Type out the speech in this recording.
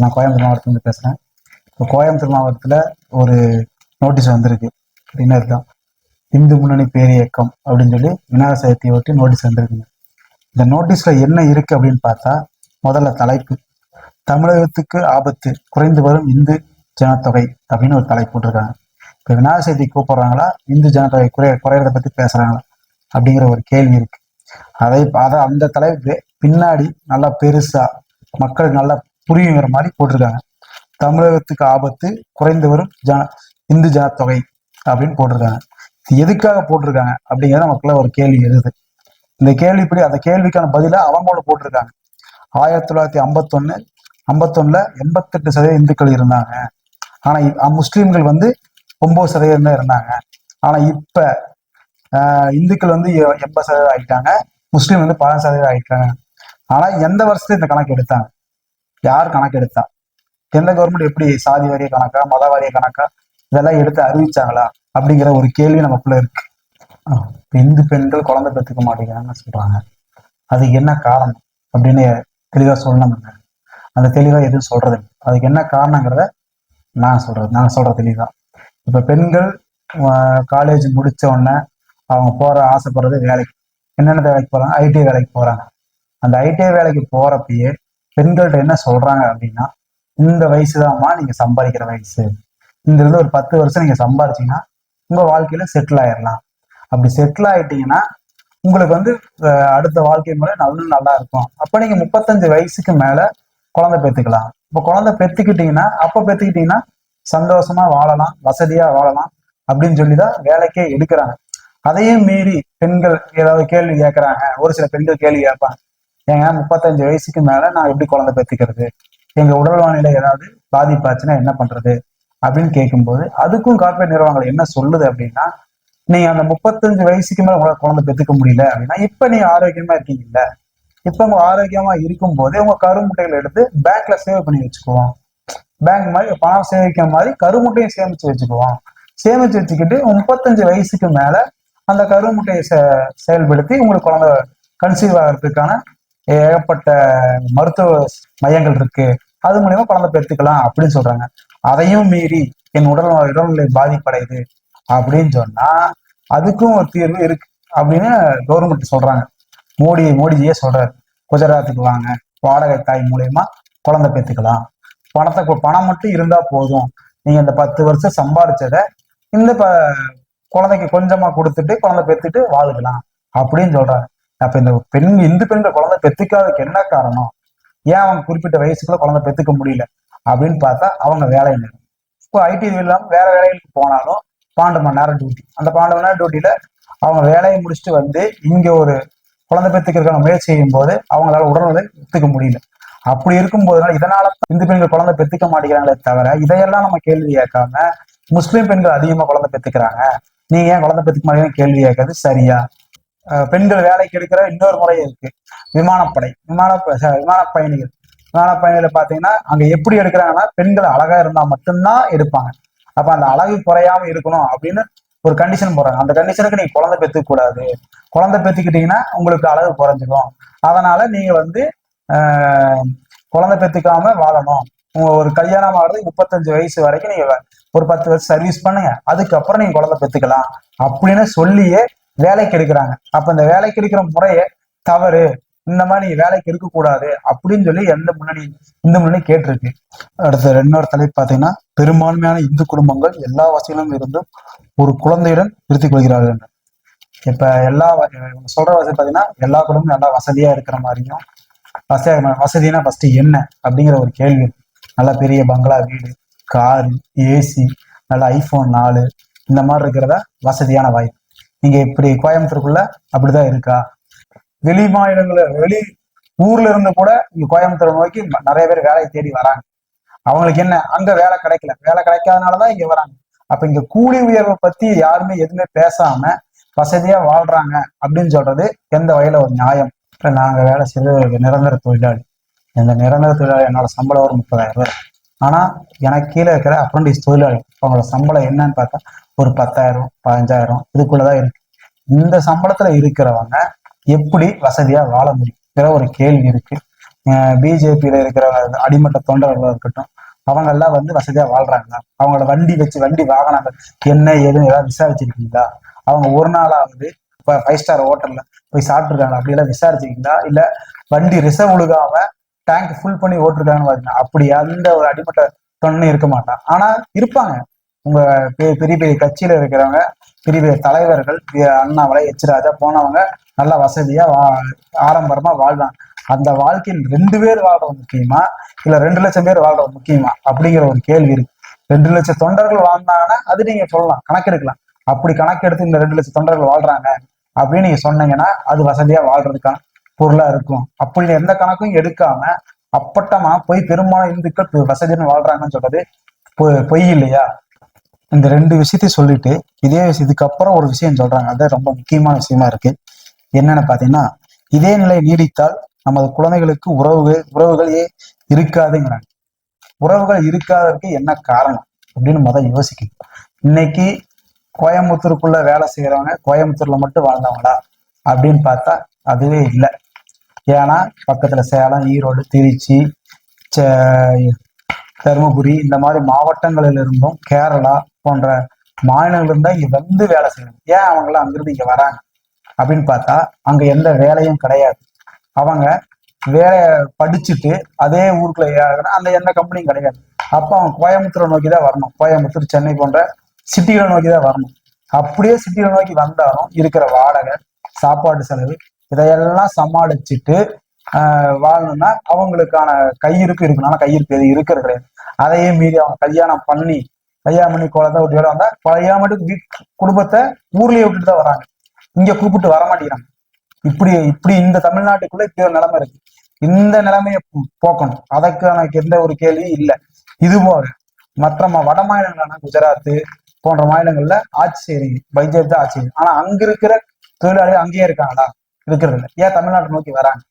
நான் கோயம்புத்தூர் மாவட்டத்துலேருந்து பேசுகிறேன் இப்போ கோயம்புத்தூர் மாவட்டத்தில் ஒரு நோட்டீஸ் வந்திருக்கு. அப்படின்னு தான். இந்து முன்னணி பேரியக்கம் அப்படின்னு சொல்லி விநாயகர் சதுர்த்தியை ஒட்டி நோட்டீஸ் வந்திருக்குங்க. இந்த நோட்டீஸில் என்ன இருக்குது அப்படின்னு பார்த்தா முதல்ல தலைப்பு. தமிழகத்துக்கு ஆபத்து குறைந்து வரும் இந்து ஜனத்தொகை அப்படின்னு ஒரு தலைப்பு போட்டிருக்காங்க. இப்போ விநாயகர் சதுர்த்தி கூப்பிடுறாங்களா? இந்து ஜனத்தொகை குறைய குறையிறத பற்றி பேசுகிறாங்களா அப்படிங்கிற ஒரு கேள்வி இருக்கு. அதை அதை அந்த தலைப்பு பின்னாடி நல்லா பெருசா மக்களுக்கு நல்லா புரியுங்கிற மாதிரி போட்டிருக்காங்க. தமிழகத்துக்கு ஆபத்து குறைந்து வரும் ஜன இந்து ஜனத்தொகை அப்படின்னு போட்டிருக்காங்க. எதுக்காக போட்டிருக்காங்க அப்படிங்கிறத நமக்குள்ள ஒரு கேள்வி எழுது. இந்த கேள்விப்படி அந்த கேள்விக்கான பதிலாக அவங்களோட போட்டிருக்காங்க. ஆயிரத்தி தொள்ளாயிரத்தி ஐம்பத்தொன்னு ஐம்பத்தொன்னுல எண்பத்தெட்டு சதவீதம் இந்துக்கள் இருந்தாங்க. ஆனா முஸ்லீம்கள் வந்து ஒன்பது சதவீதம் தான் இருந்தாங்க. ஆனா இப்ப ஆஹ் இந்துக்கள் வந்து எண்பது சதவீதம் ஆயிட்டாங்க. முஸ்லீம் வந்து பதினஞ்சு சதவீதம் ஆயிட்டாங்க. ஆனா எந்த வருஷத்துல இந்த கணக்கு எடுத்தாங்க? யார் கணக்கு எடுத்தா? எந்த கவர்மெண்ட் எப்படி சாதி வாரிய கணக்கா மத வாரிய கணக்கா இதெல்லாம் எடுத்து அறிவிச்சாங்களா? அப்படிங்கிற ஒரு கேள்வி நமக்குள்ள இருக்கு. இந்து பெண்கள் குழந்தை பெற்றுக்க மாட்டேங்கிறாங்கன்னு சொல்றாங்க. அதுக்கு என்ன காரணம் அப்படின்னு தெளிவா சொல்லணும்ங்க அந்த தெளிவா எதுவும் சொல்றது இல்லை. அதுக்கு என்ன காரணங்கிறத நான் சொல்றது நான் சொல்ற தெளிவா இப்ப பெண்கள் காலேஜ் முடிச்ச உடனே அவங்க போற ஆசைப்படுறது வேலைக்கு. என்னென்ன வேலைக்கு போறாங்க? ஐடிஐ வேலைக்கு போறாங்க. அந்த ஐடி வேலைக்கு போறப்பயே பெண்கள்கிட்ட என்ன சொல்றாங்க அப்படின்னா இந்த வயசுதாம்மா நீங்க சம்பாதிக்கிற வயசு. இந்த இருந்து ஒரு பத்து வருஷம் நீங்க சம்பாரிச்சீங்கன்னா உங்க வாழ்க்கையில செட்டில் ஆயிடலாம் அப்படி செட்டில் ஆயிட்டீங்கன்னா உங்களுக்கு வந்து அடுத்த வாழ்க்கை முறை நல்ல நல்லா இருக்கும். அப்ப நீங்க முப்பத்தஞ்சு வயசுக்கு மேல குழந்தை பெத்துக்கலாம் இப்போ குழந்தை பெத்துக்கிட்டீங்கன்னா அப்ப பெத்துக்கிட்டீங்கன்னா சந்தோஷமா வாழலாம் வசதியா வாழலாம் அப்படின்னு சொல்லிதான் வேலைக்கே எடுக்கிறாங்க. அதையும் மீறி பெண்கள் ஏதாவது கேள்வி கேட்கறாங்க ஒரு சில பெண்கள் கேள்வி கேட்பாங்க. ஏங்க முப்பத்தஞ்சு வயசுக்கு மேல நான் எப்படி குழந்தை பெத்துக்கிறது? எங்க உடல் வானிலை ஏதாவது பாதிப்பாச்சுன்னா என்ன பண்றது? அப்படின்னு கேட்கும்போது அதுக்கும் கார்பரேட் நிறுவனங்கள் என்ன சொல்லுது அப்படின்னா நீங்க அந்த முப்பத்தஞ்சு வயசுக்கு மேல உங்களை குழந்தை பெத்துக்க முடியல அப்படின்னா இப்ப நீங்க ஆரோக்கியமா இருக்கீங்கல்ல? இப்ப உங்க ஆரோக்கியமா இருக்கும் போதே உங்க கருமுட்டைகளை எடுத்து பேங்க்ல சேவ் பண்ணி வச்சுக்குவோம். பேங்க் மாதிரி பணம் சேமிக்கிற மாதிரி கருமுட்டையும் சேமிச்சு வச்சுக்குவோம். சேமிச்சு வச்சுக்கிட்டு முப்பத்தஞ்சு வயசுக்கு மேல அந்த கருமுட்டையை செ- செயல்படுத்தி உங்களுக்கு குழந்தை கன்சீவ் ஆகிறதுக்கான ஏகப்பட்ட மருத்துவ மையங்கள் இருக்கு. அது மூலியமா குழந்தை பெற்றுக்கலாம் அப்படின்னு சொல்றாங்க. அதையும் மீறி என் உடல் உடல்நிலை பாதிப்படையுது அப்படின்னு சொன்னா அதுக்கும் ஒரு தீர்வு இருக்கு அப்படின்னு கவர்மெண்ட் சொல்றாங்க. மோடி மோடிஜியே சொல்றாரு. குஜராத்துக்கு வாங்க. வாடகை தாய் மூலயமா குழந்தை பெற்றுக்கலாம். பணத்தை பணம் மட்டும் இருந்தா போதும். நீங்க இந்த பத்து வருஷம் சம்பாதிச்சதை இந்த ப குழந்தைக்கு கொஞ்சமா கொடுத்துட்டு குழந்தை பெற்றுட்டு வாழுக்கலாம் அப்படின்னு சொல்றாரு அப்ப இந்த பெண் இந்து பெண்கள் குழந்தை பெத்துக்காததுக்கு என்ன காரணம்? ஏன் அவங்க குறிப்பிட்ட வயசுக்குள்ள குழந்தை பெத்துக்க முடியல? அப்படின்னு பார்த்தா அவங்க வேலை நேரம் இப்போ ஐடி இல்லாம வேற வேலைகளுக்கு போனாலும் பன்னெண்டு மணி நேரம் டியூட்டி அந்த பன்னெண்டு மணி நேரம் டியூட்டியில அவங்க வேலையை முடிச்சுட்டு வந்து இங்க ஒரு குழந்தை பெத்துக்கிறதுக்கான முயற்சி செய்யும் போது அவங்களால உடல்நிலை பெத்துக்க முடியல. அப்படி இருக்கும்போது இதனால இந்து பெண்கள் குழந்தை பெத்துக்க மாட்டேங்கிறாங்களே தவிர இதையெல்லாம் நம்ம கேள்வி கேட்காம முஸ்லீம் பெண்கள் அதிகமா குழந்தை பெத்துக்கிறாங்க நீங்க ஏன் குழந்தை பெத்துக்க மாட்டேங்கிறீங்க கேள்வி கேட்கறது சரியா? பெண்கள் வேலைக்கு எடுக்கிற இன்னொரு முறை இருக்கு. விமானப்படை விமான விமான பயணிகள். விமான பயணிகளை பாத்தீங்கன்னா அங்க எப்படி எடுக்கிறாங்கன்னா பெண்கள் அழகா இருந்தா மட்டும்தான் எடுப்பாங்க. அப்ப அந்த அழகு குறையாம இருக்கணும் அப்படின்னு ஒரு கண்டிஷன் போடுறாங்க. அந்த கண்டிஷனுக்கு நீங்க குழந்தை பெத்துக்க கூடாது. குழந்தை பெத்துக்கிட்டீங்கன்னா உங்களுக்கு அழகு குறைஞ்சிரும். அதனால நீங்க வந்து ஆஹ், குழந்தை பெத்துக்காம வாழணும். உங்க ஒரு கல்யாணம் ஆகிறது முப்பத்தஞ்சு வயசு வரைக்கும் நீங்க ஒரு பத்து வருஷம் சர்வீஸ் பண்ணுங்க. அதுக்கப்புறம் நீங்க குழந்தை பெத்துக்கலாம் அப்படின்னு சொல்லியே வேலைக்கு எடுக்கிறாங்க. அப்ப இந்த வேலைக்கு எடுக்கிற முறையை தவறு. இந்த மாதிரி நீ வேலைக்கு இருக்கக்கூடாது அப்படின்னு சொல்லி எந்த முன்னணி இந்த முன்னணி கேட்டிருக்கு. அடுத்த இன்னொரு தலைப்பு பாத்தீங்கன்னா பெரும்பான்மையான இந்து குடும்பங்கள் எல்லா வசதிகளும் இருந்தும் ஒரு குழந்தையுடன் நிறுத்திக் கொள்கிறார்கள். இப்ப எல்லா சொல்ற வசதி பாத்தீங்கன்னா எல்லா குடும்பமும் நல்லா வசதியா இருக்கிற மாதிரியும் வசதியாக வசதினா ஃபர்ஸ்ட் என்ன அப்படிங்கிற ஒரு கேள்வி. நல்லா நல்ல பெரிய பங்களா வீடு கார் ஏசி நல்ல ஐபோன் நாலு இந்த மாதிரி இருக்கிறதா வசதியான வாய்ப்பு. நீங்க இப்படி கோயம்புத்தூருக்குள்ள அப்படிதான் இருக்கா? வெளி மாநிலங்கள வெளி ஊர்ல இருந்து கூட இங்க கோயம்புத்தூர் நோக்கி நிறைய பேர் வேலையை தேடி வராங்க. அவங்களுக்கு என்ன? அங்க வேலை கிடைக்கல. வேலை கிடைக்காதனாலதான் இங்க வராங்க. அப்ப இங்க கூலி உயர்வை பத்தி யாருமே எதுவுமே பேசாம வசதியா வாழ்றாங்க அப்படின்னு சொல்றது எந்த வகையில ஒரு நியாயம்? இப்ப நாங்க வேலை செய்யறது நிரந்தர தொழிலாளி. இந்த நிரந்தர தொழிலாளி என்னோட சம்பளம் ஒரு முப்பதாயிரம் ரூபாய். ஆனா எனக்கு கீழே இருக்கிற அப்ரண்டிஸ் தொழிலாளி அவங்களோட சம்பளம் என்னன்னு பார்த்தா ஒரு பத்தாயிரம் பதினஞ்சாயிரம் இதுக்குள்ளதான் இருக்கு. இந்த சம்பளத்துல இருக்கிறவங்க எப்படி வசதியா வாழ முடியுங்கிற ஒரு கேள்வி இருக்கு. பிஜேபியில இருக்கிற அடிமட்ட தொண்டர்களாக இருக்கட்டும் அவங்க எல்லாம் வந்து வசதியா வாழ்றாங்க. அவங்களோட வண்டி வச்சு வண்டி வாகனங்கள் என்ன ஏதுன்னு ஏதாவது விசாரிச்சிருக்கீங்களா? அவங்க ஒரு நாளாவது இப்போ ஃபைவ் ஸ்டார் ஹோட்டல்ல போய் சாப்பிட்டுருக்காங்க அப்படியெல்லாம் விசாரிச்சிருக்கீங்களா? இல்ல வண்டி ரிசர்வ் ஒழுகாம டேங்க் ஃபுல் பண்ணி ஓட்டிருக்காங்கன்னு பாத்தீங்கன்னா அப்படி அந்த ஒரு அடிமட்ட தொண்டனும் இருக்க மாட்டான். ஆனா இருப்பாங்க. உங்க பெரிய பெரிய பெரிய கட்சியில இருக்கிறவங்க பெரிய பெரிய தலைவர்கள் அண்ணாமலை எச் போனவங்க நல்லா வசதியா வா ஆடம்பரமா வாழ்வாங்க அந்த வாழ்க்கையில் ரெண்டு பேர் வாழ்றது முக்கியமா? இல்ல ரெண்டு லட்சம் பேர் வாழ்றது முக்கியமா? அப்படிங்கிற ஒரு கேள்வி இருக்கு. ரெண்டு லட்சம் தொண்டர்கள் வாழ்ந்தாங்கன்னா அது நீங்க சொல்லலாம். கணக்கெடுக்கலாம். அப்படி கணக்கெடுத்து இந்த ரெண்டு லட்சம் தொண்டர்கள் வாழ்றாங்க அப்படின்னு நீங்க சொன்னீங்கன்னா அது வசதியா வாழ்றதுக்கான பொருளா இருக்கும். அப்படி எந்த கணக்கும் எடுக்காம அப்பட்டமா போய் பெரும்பாலும் இந்துக்கள் வசதின்னு வாழ்றாங்கன்னு சொல்றது பொ- பொய் இல்லையா? இந்த ரெண்டு விஷயத்தையும் சொல்லிட்டு இதே விஷயம் இதுக்கப்புறம் ஒரு விஷயம் சொல்றாங்க. அது ரொம்ப முக்கியமான விஷயமா இருக்கு. என்னன்னு பாத்தீங்கன்னா இதே நிலை நீடித்தால் நமது குழந்தைகளுக்கு உறவுகள் உறவுகளே இருக்காதுங்கிறாங்க. உறவுகள் இருக்காததற்கு என்ன காரணம்? அப்படின்னு முதல் யோசிக்கணும். இன்னைக்கு கோயம்புத்தூருக்குள்ள வேலை செய்யறவங்க கோயம்புத்தூர்ல மட்டும் வாழ்ந்தவங்களா? அப்படின்னு பார்த்தா அதுவே இல்லை. ஏன்னா பக்கத்துல சேலம் ஈரோடு திருச்சி தருமபுரி இந்த மாதிரி மாவட்டங்களில் இருந்தும் கேரளா போன்ற மாநிலங்கள் இருந்தா இங்க வந்து வேலை செய்யணும் ஏன் அவங்களாம் அங்கிருந்து இங்க வராங்க? அப்படின்னு பார்த்தா அங்க எந்த வேலையும் கிடையாது. அவங்க வேலைய படிச்சுட்டு அதே ஊருக்குள்ள ஏறணும் அந்த எந்த கம்பெனியும் கிடையாது. அப்ப அவங்க கோயம்புத்தூரை நோக்கி தான் வரணும். கோயம்புத்தூர் சென்னை போன்ற சிட்டிகளை நோக்கி தான் வரணும். அப்படியே சிட்டிகளை நோக்கி வந்தாலும் இருக்கிற வாடகை சாப்பாடு செலவு இதையெல்லாம் சமாளிச்சுட்டு ஆஹ் வாழணும்னா அவங்களுக்கான கையிருப்பு இருக்கணும்னா கையிருக்கு கையிருப்பு எது இருக்கிறது கிடையாது. அதையே மீறி அவங்க கல்யாணம் பண்ணி கல்யாணம் பண்ணி குழந்தை விட்டு வந்தா கல்யாணம் மட்டும் வீட் குடும்பத்தை ஊர்லயே விட்டுட்டு தான் வராங்க. இங்க கூப்பிட்டு வர மாட்டேங்கிறாங்க. இப்படி இப்படி இந்த தமிழ்நாட்டுக்குள்ள இப்படி ஒரு நிலைமை இருக்கு. இந்த நிலைமையை போக்கணும். போக்கணும் அதற்கான எந்த ஒரு கேள்வியும் இல்லை. இது போக மற்ற வட மாநிலங்களான குஜராத் போன்ற மாநிலங்கள்ல ஆட்சி செய்றீங்க. பைஜேபி தான் ஆட்சி செய்யுங்க ஆனா அங்க இருக்கிற தொழிலாளிகள் அங்கேயே இருக்காங்களா? இருக்கிறது இல்லை ஏன் தமிழ்நாட்டை நோக்கி வராங்க?